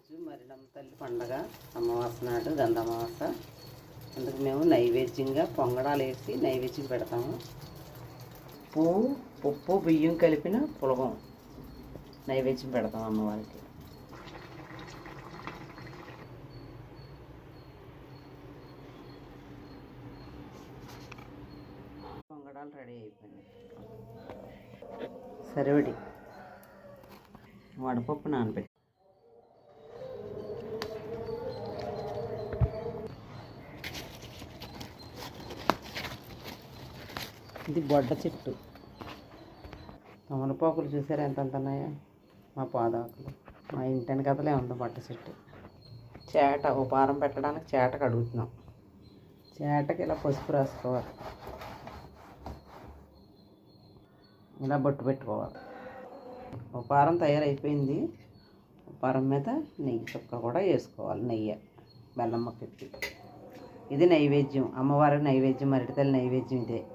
ఈరోజు మరిడమ్మ తల్లి పండగ. అమావాస నాడు గంధమావాస అందుకు మేము నైవేద్యంగా పొంగడాలు వేసి నైవేద్యం పెడతాము. పువ్వు ఉప్పు బియ్యం కలిపిన పులగం నైవేద్యం పెడతాం అమ్మవారికి. పొంగడాలు రెడీ అయిపోయినాయి. సరివడి వడపప్పు నానబెట్టి. ఇది బొడ్డ చెట్టు. తమలపాకులు చూసారా ఎంత ఎంత ఉన్నాయో? మా పాదాకులు. మా ఇంటిని కథలే ఉంది బొడ్డ చెట్టు. చేట ఉపారం పెట్టడానికి చేట కడుగుతున్నాం చేటకి ఇలా పసుపు రాసుకోవాలి. ఇలా బొట్టు పెట్టుకోవాలి. ఉపారం తయారైపోయింది. ఉపారం మీద నెయ్యి చుక్క కూడా వేసుకోవాలి నెయ్యి. బెల్లం మొక్క ఇది నైవేద్యం. అమ్మవారి నైవేద్యం మరిటితల్లి నైవేద్యం ఇదే.